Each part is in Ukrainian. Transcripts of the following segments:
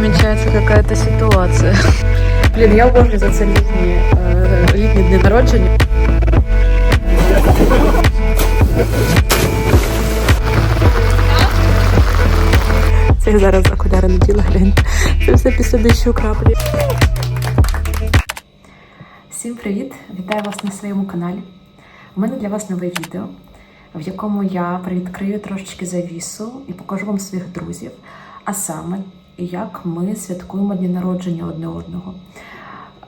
намечается какая-то ситуация. Блин, я обожнюю за це літні, е, літні дні народження. Це зараз окуляри наділа, глянь. Це все після дощу краплі. Всім привіт! Вітаю вас на своєму каналі. У мене для вас нове відео, в якому я привідкрию трошечки завісу і покажу вам своїх друзів, а саме, як ми святкуємо дні народження одне одного.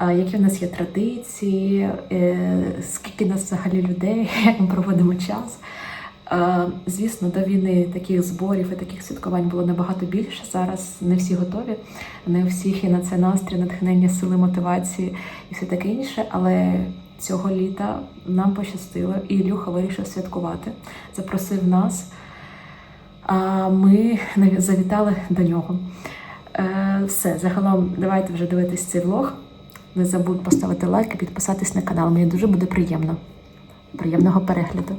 Які в нас є традиції, е, скільки нас взагалі людей, як ми проводимо час. Звісно, до війни таких зборів і таких святкувань було набагато більше. Зараз не всі готові, не у всіх є на це настрій, натхнення, сили, мотивації і все таке інше. Але цього літа нам пощастило, і Ілюха вирішив святкувати. Запросив нас. А ми завітали до нього. Е, Все, загалом, давайте вже дивитись цей влог. Не забудь поставити лайк і підписатись на канал. Мені дуже буде приємно. Приємного перегляду.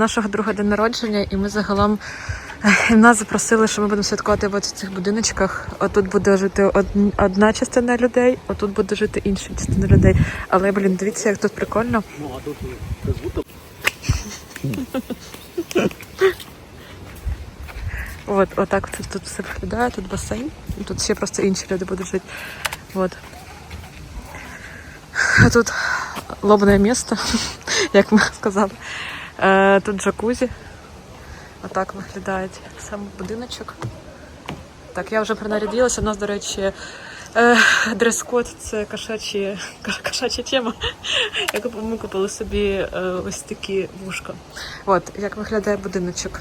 Нашого друга день народження, і ми загалом е, нас запросили, що ми будемо святкувати от в цих будиночках. Отут буде жити одна частина людей, отут буде жити інша частина людей. Але блін, дивіться, як тут прикольно. От, отак тут, тут все виглядає, тут басейн, і тут ще просто інші люди будуть жити. От. А тут лобне місто, як ми сказали. Е, тут джакузі. Отак виглядає сам будиночок. Так, я вже принаряділася. У нас, до речі, е, дрес-код це кошачі, кошача тема. Ми купили собі е, ось такі вушка. От, як виглядає будиночок.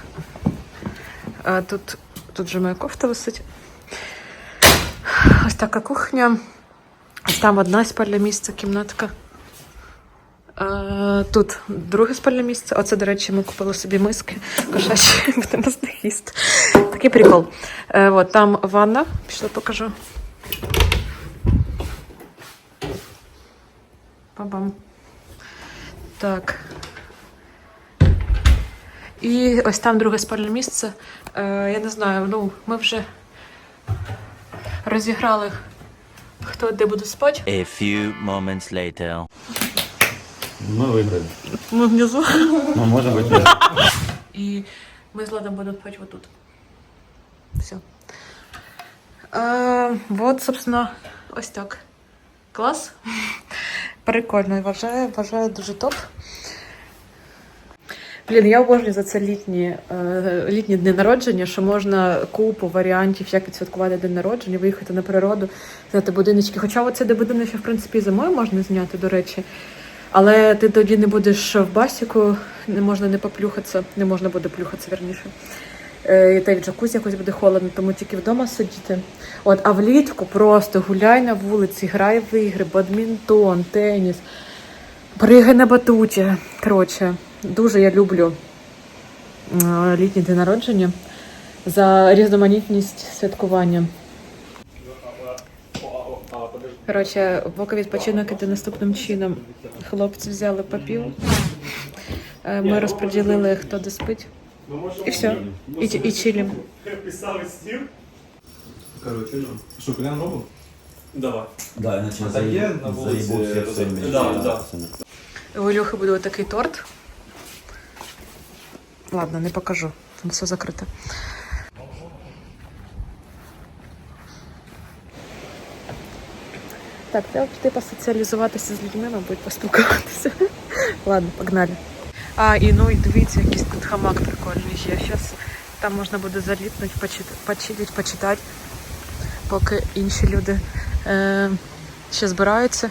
Тут, тут же моя кофта висить. Ось така кухня. Ось там одна спальня місце, кімнатка. Тут друге спальне місце. Оце, до речі, ми купили собі миски кошачі, будемо з них їсти. Такий прикол. Е, От там ванна, пішла покажу. Бабам. Так. І ось там друге спальне місце. Е, Я не знаю, ну ми вже розіграли, хто де буде спати. A few moments later. Мы выиграли. Ми внизу. Мы можем быть вместе. І ми з Ладом будемо спати вот тут. Все. Е, вот, собственно, ось так. Клас. Прикольно, вважаю, вважаю дуже топ. Блін, я обожнюю за це літні, е, літні дні народження, що можна купу варіантів, як відсвяткувати день народження, виїхати на природу, зняти будиночки. Хоча оце де будиночок, в принципі, і зимою можна зняти, до речі. Але ти тоді не будеш в басіку, не можна не поплюхатися, не можна буде плюхатися верніше. Е, і та й в джакузі якось буде холодно, тому тільки вдома сидіти. От, а влітку просто гуляй на вулиці, грай в ігри, бадмінтон, теніс, пригай на батуті. Коротше, дуже я люблю е, літні дні народження за різноманітність святкування. Коротше, поки відпочинок іде наступним чином. Хлопці взяли попів. Е, Ми розподілили, хто де спить. І все. І, і чилім. Короче, що, клян робив? Давай. Да, иначе А на вулиці Да, да. У Ілюхи буде такий торт. Ладно, не покажу. Там все закрите. Так, треба піти посоціалізуватися з людьми, мабуть, поспілкуватися. Ладно, погнали. А, і ну і дивіться, якийсь тут хамак прикольний є. Зараз там можна буде заліпнути, почитати, почитати, поки інші люди е, ще збираються,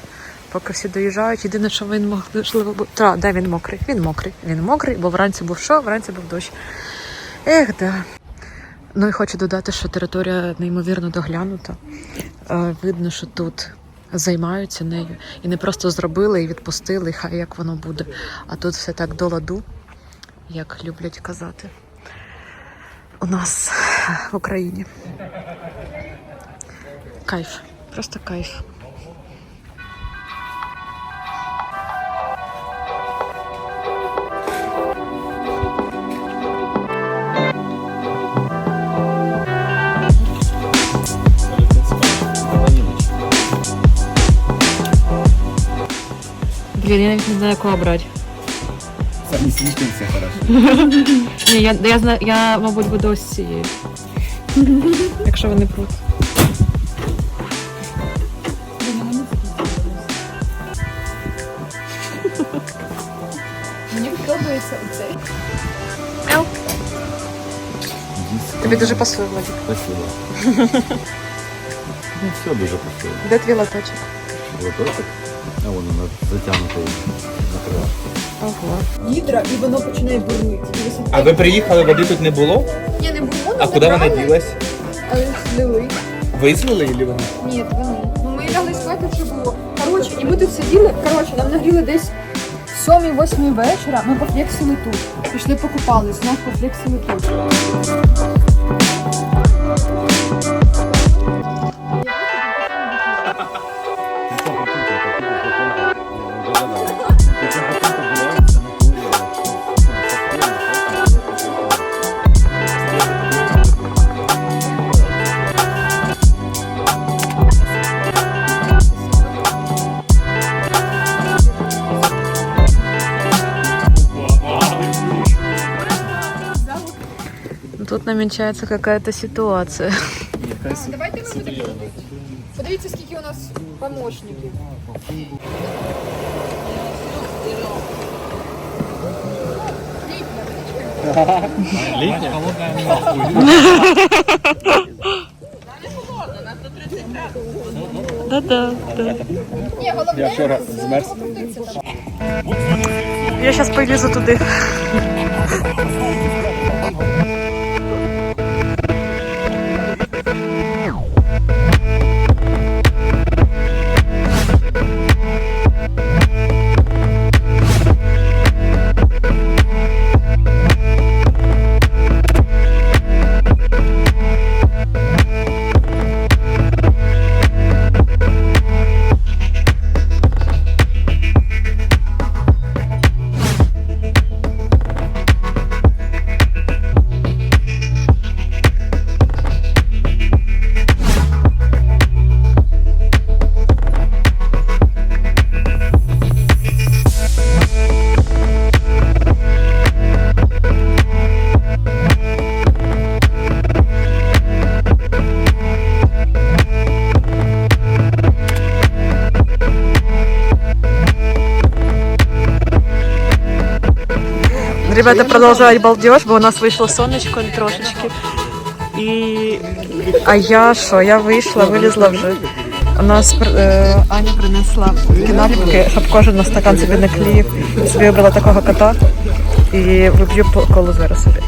поки всі доїжджають. Єдине, що він можливо був. Та, да, він мокрий. Він мокрий. Він мокрий, бо вранці був що? Вранці був дощ. Ех, да. Ну і хочу додати, що територія неймовірно доглянута. Е, Видно, що тут займаються нею. І не просто зробили і відпустили, і хай як воно буде. А тут все так до ладу, як люблять казати. У нас в Україні. Кайф. Просто кайф. Блін, я навіть не знаю, кого брати. Самі світі все хорошо. Ні, я, я, знаю, я, мабуть, буду ось цією. Якщо вони пруть. Мені подобається оцей. Мяу. Тобі дуже пасує, Владик. Спасибо. Ну, все дуже красиво. Де твій лоточок? Лоточок. А вон вона затягнута накрила. Ого. Гідра, і воно починає висипає. А ви приїхали, води тут не було? Ні, не було, А куди вона ділась? Але злили. Ви злили чи вони? Ні, вони. Ну ми лягли спати, що було. Коротше, і ми тут сиділи, коротше, нам нагріли десь 7-8 вечора, ми пофлексили тут. Пішли покупались, знов пофлексили тут. Тут намечается какая-то ситуация. Давайте ми будемо. Подивіться, скільки у нас помощників. Да-да. да. Ні, головне, я вчора змерз. Я сейчас полізу туди. Ребята продолжают балдеж, бо у нас вийшло сонечко трошечки. І... А я що? Я вийшла, вилізла вже. У нас е, Аня принесла наліпки, щоб кожен на стакан собі наклеїв. Собі вибрала такого кота і виб'ю коло зараз собі.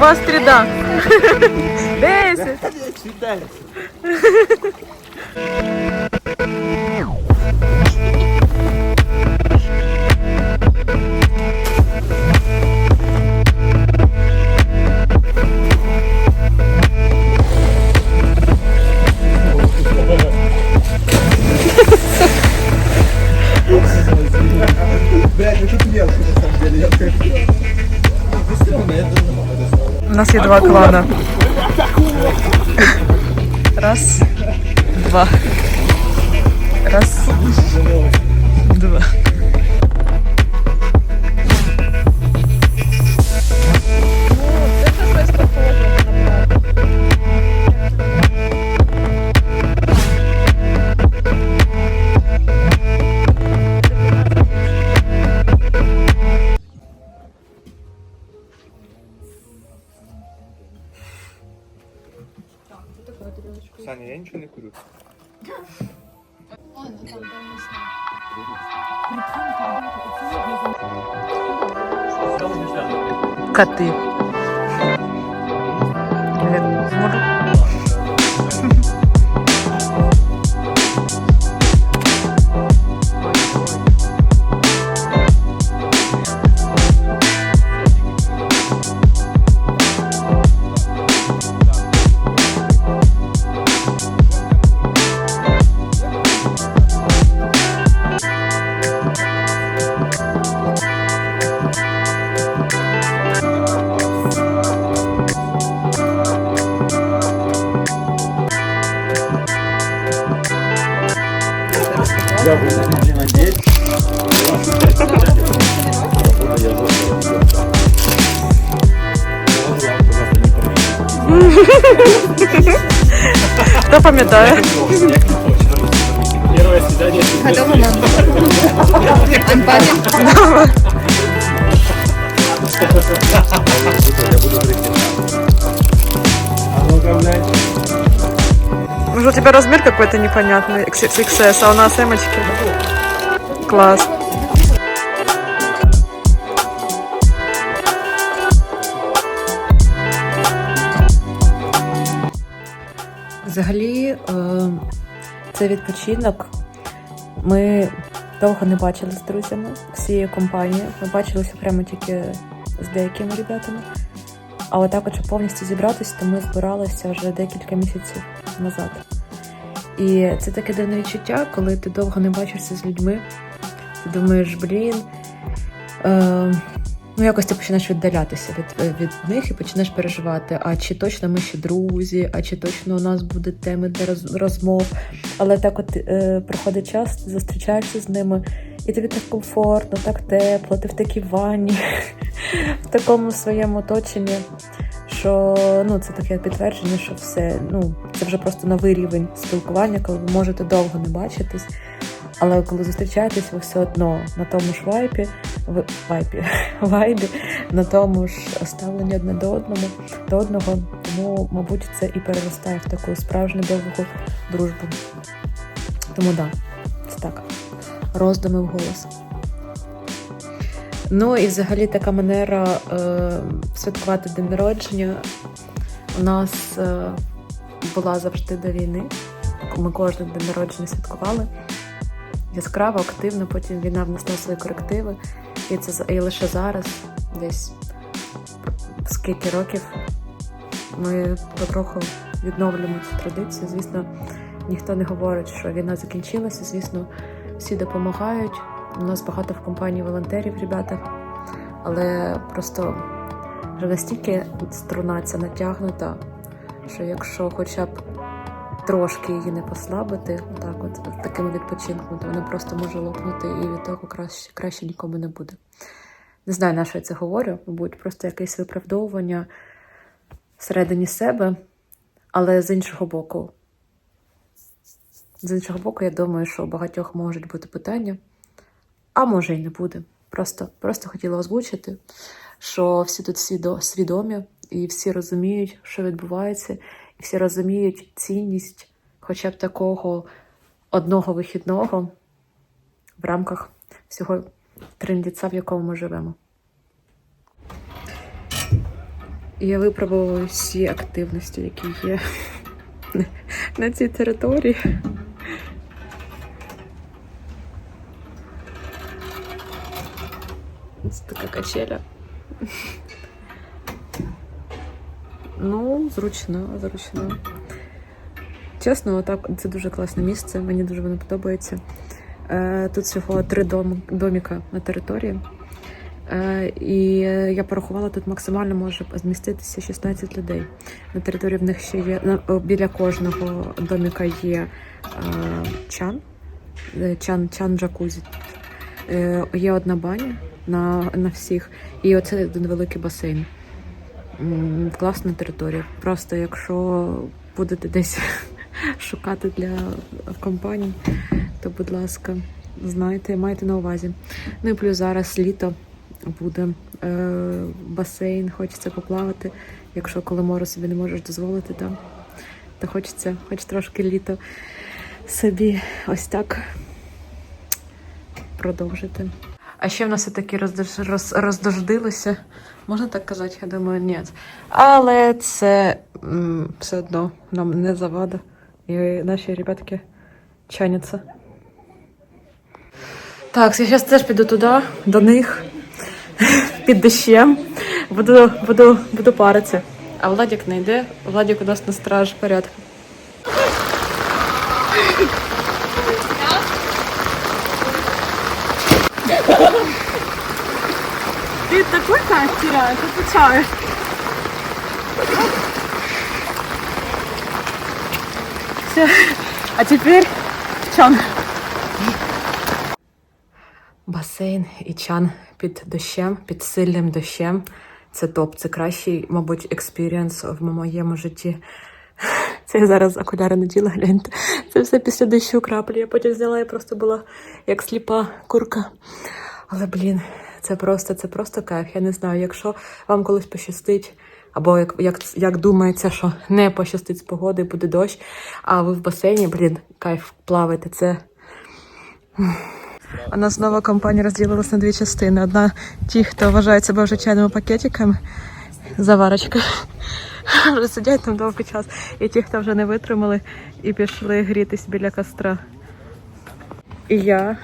У вас тріда. Десять. Нас є два клана. Раз, два. Раз, два. শিক্ষার্থী Хто пам'ятає? Готова, у тебя размер какой-то непонятный, XXS, а у нас эмочки. Класс. Взагалі, е, це відпочинок. Ми довго не бачилися з друзями всією компанією. Ми бачилися прямо тільки з деякими ребятами. А отак, от, щоб повністю зібратися, то ми збиралися вже декілька місяців назад. І це таке дивне відчуття, коли ти довго не бачишся з людьми. Ти думаєш, блін. Е, ну, якось ти починаєш віддалятися від, від них і починаєш переживати, а чи точно ми ще друзі, а чи точно у нас будуть теми для роз, розмов. Але так от е, проходить час, ти зустрічаєшся з ними, і тобі так комфортно, так тепло, ти в такій ванні, в такому своєму оточенні. Що ну це таке підтвердження, що все ну це вже просто новий рівень спілкування, коли ви можете довго не бачитись. Але коли зустрічаєтесь, ви все одно на тому ж вайпі, в вайпі, вайбі, на тому ж ставленні одне до одному до одного. Тому, мабуть, це і переростає в таку справжню довгу дружбу. Тому да, це так. Роздуми в голос. Ну і взагалі така манера е, святкувати день народження у нас е, була завжди до війни. Ми кожен день народження святкували яскраво, активно, потім війна внесла свої корективи. І це і лише зараз, десь скільки років, ми потроху відновлюємо цю традицію. Звісно, ніхто не говорить, що війна закінчилася. Звісно, всі допомагають. У нас багато в компанії волонтерів, ребята. Але просто вже настільки струна ця натягнута, що якщо хоча б трошки її не послабити, так от таким відпочинком, то вона просто може лопнути і від того краще, краще нікому не буде. Не знаю, на що я це говорю, мабуть, просто якесь виправдовування всередині себе, але з іншого боку. З іншого боку, я думаю, що у багатьох можуть бути питання, а може і не буде. Просто, просто хотіла озвучити, що всі тут свідомі і всі розуміють, що відбувається, всі розуміють цінність хоча б такого одного вихідного в рамках всього трендіця, в якому ми живемо. Я випробувала всі активності, які є на цій території. Це така качеля. Ну, зручно, зручно. Чесно, отак, це дуже класне місце, мені дуже воно подобається. Е, Тут всього три дом, доміка на території. Е, І я порахувала, тут максимально може зміститися 16 людей. На території в них ще є біля кожного доміка є е, чан, чан, чан джакузі. Є одна баня на, на всіх, і оце один великий басейн. Класна територія. Просто якщо будете десь шукати для компаній, то будь ласка, знайте, майте на увазі. Ну і плюс зараз літо буде е, басейн, хочеться поплавати. Якщо коли море собі не можеш дозволити, то, то хочеться хоч трошки літо собі ось так продовжити. А ще в нас все-таки роздож... роз... роздождилося. Можна так казати? Я думаю, ні. Але це м, все одно нам не завада. І наші ребятки чаняться. Так, я зараз теж піду туди, до них, під дощем. Буду, буду, буду паритися. А Владик не йде. Владик у нас на страж порядку. Ты такой кайф теряешь, отвечаю. Все. А теперь чан. Басейн і чан під дощем, під сильним дощем. Це топ. Це кращий, мабуть, експірієнс в моєму житті. Це я зараз окуляри наділа, гляньте. Це все після дощу краплі. Я потім зняла і просто була як сліпа курка. Але, блін, це просто, це просто кайф. Я не знаю, якщо вам колись пощастить, або як, як, як думається, що не пощастить з погоди, буде дощ, а ви в басейні, блін, кайф плавати. Це. У нас нова компанія розділилась на дві частини. Одна ті, хто вважає себе вже чайними пакетиками, заварочка. Вже сидять там довгий час. І ті, хто вже не витримали і пішли грітись біля костра. І я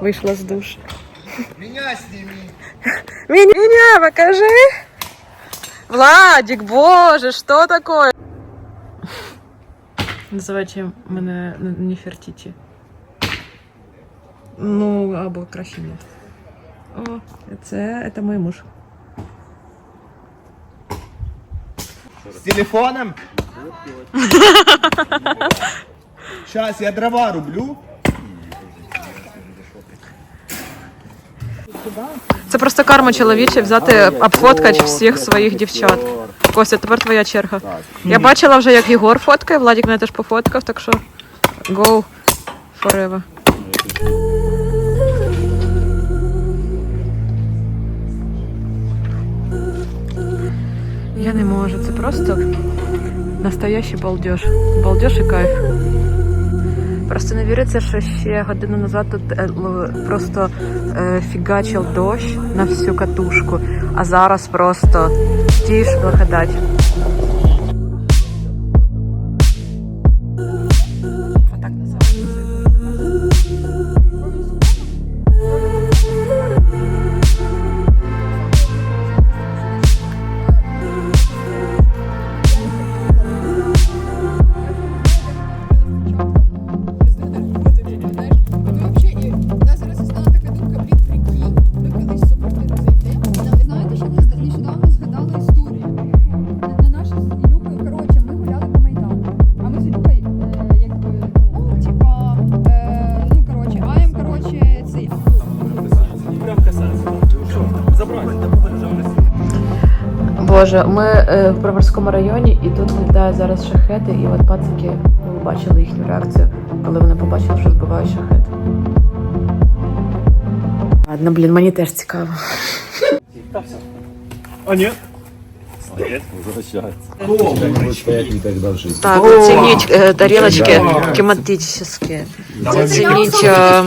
вийшла з душу. Меня сними. Меня, меня покажи. Владик, боже, что такое? Називайте мене Нефертіті. Ну, або краще ні. О, це, це мій муж. С телефоном? Сейчас я дрова рублю. Це просто карма чоловіча взяти, обфоткати всіх своїх дівчат. Костя, тепер твоя черга. Я бачила вже, як Єгор фоткає, Владик мене теж пофоткав, так що go forever. Я не можу, це просто настоящий балдеж. Балдеж і кайф. Просто не віриться, що ще годину назад тут е, просто е, фігачив дощ на всю катушку, а зараз просто тіш благодать. Боже, ми е, в Броварському районі, і тут літають зараз шахети, і от пацики, побачили їхню реакцію, коли вони побачили, що збивають шахет. Ладно, блін, мені теж цікаво. А нет? Так, оцініть е, тарілочки тематичні. Оцініть е,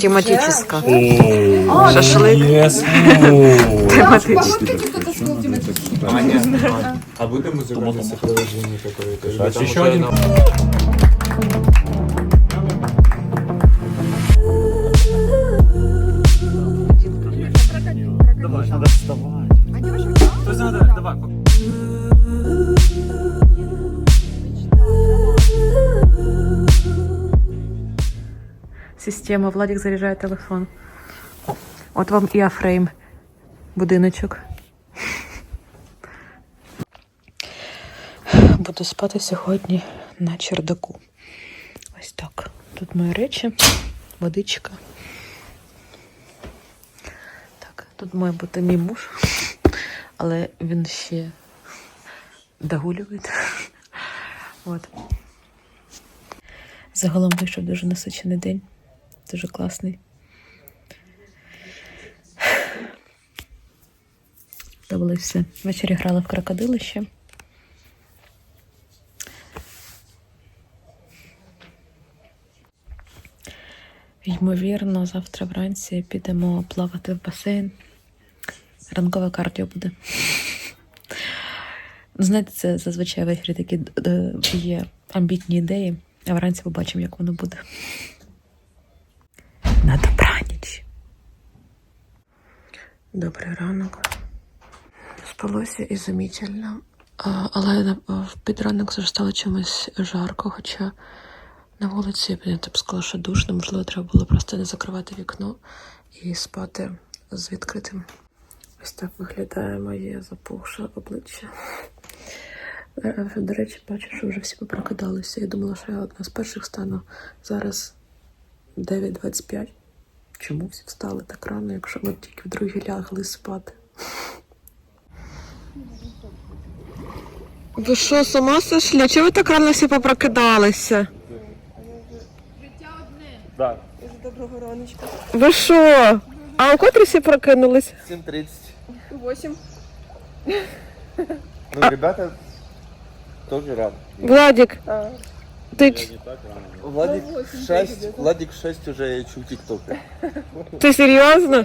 тематична. Шашлик. Тематичний. А будем музыкальное приложение какое-то? Еще один. Система. Владик заряджає телефон. От вам і афрейм. будиночок. Буду спати сьогодні на чердаку. Ось так. Тут мої речі, водичка. Так, тут має бути мій муж, але він ще догулює. От. Загалом вийшов дуже насичений день, дуже класний. Подобалось все. Ввечері грали в крокодилище. Ймовірно, завтра вранці підемо плавати в басейн. Ранкове кардіо буде. Ну, Знаєте, це зазвичай ввечері такі е, є амбітні ідеї, а вранці побачимо, як воно буде. На добраніч. Добрий ранок. Спалося ізумітельно. А, Але на- в підранок вже стало чимось жарко, хоча на вулиці я б сказала, що душно, можливо, треба було просто не закривати вікно і спати з відкритим. Ось так виглядає моє запухше обличчя. Е, До речі, бачу, що вже всі попрокидалися. Я думала, що я одна з перших стану. Зараз 9.25. Чому всі встали так рано, якщо ми тільки в другій лягли спати? Ви що, сама сошли? Чого ви так рано всі попрокидалися? Ви що? А у котрі всі прокинулись? 7.30. 8. Ну, ребята тоже рано. Владик, ти, Владик 6, Владик 6 уже я чу тиктока. ти серйозно?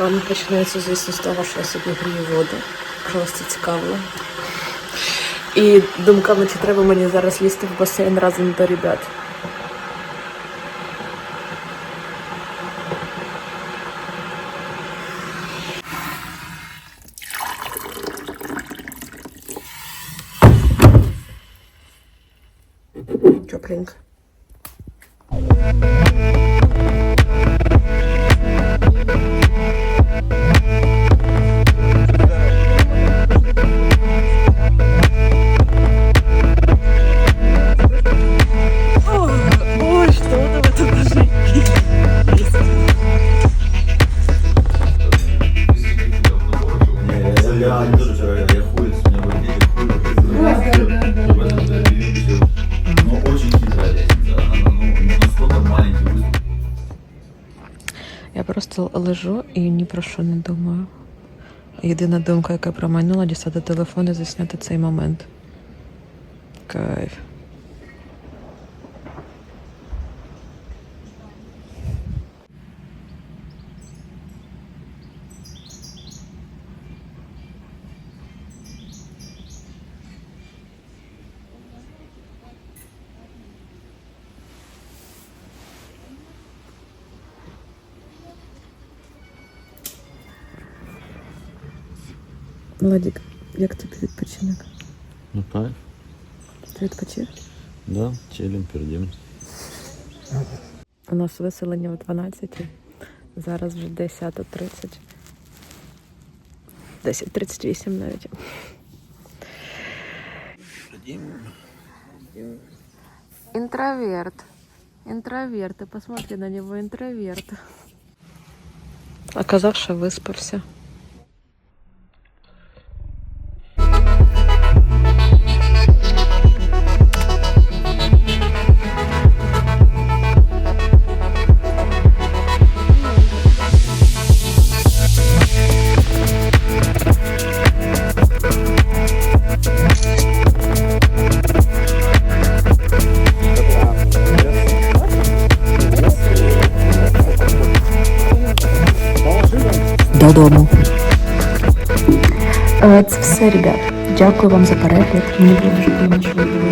Рано починається, звісно, з того, що я собі грію воду. Якщо вас це цікавило. І думками, чи треба мені зараз лізти в басейн разом до ребят. Лежу і ні про що не думаю. Єдина думка, яка промайнула, дістати телефон і засняти цей момент. Кайф. Владик, як тобі відпочинок? Ну, кайф. Ти відпочив? Да, челим, пердем. У нас виселення о 12. Зараз вже 10.30. 10.38 навіть. Интроверт. Интроверт. Ты посмотри на него, интроверт. Оказав, що все, ребят. Дякую вам за перегляд. Мені було дуже приємно.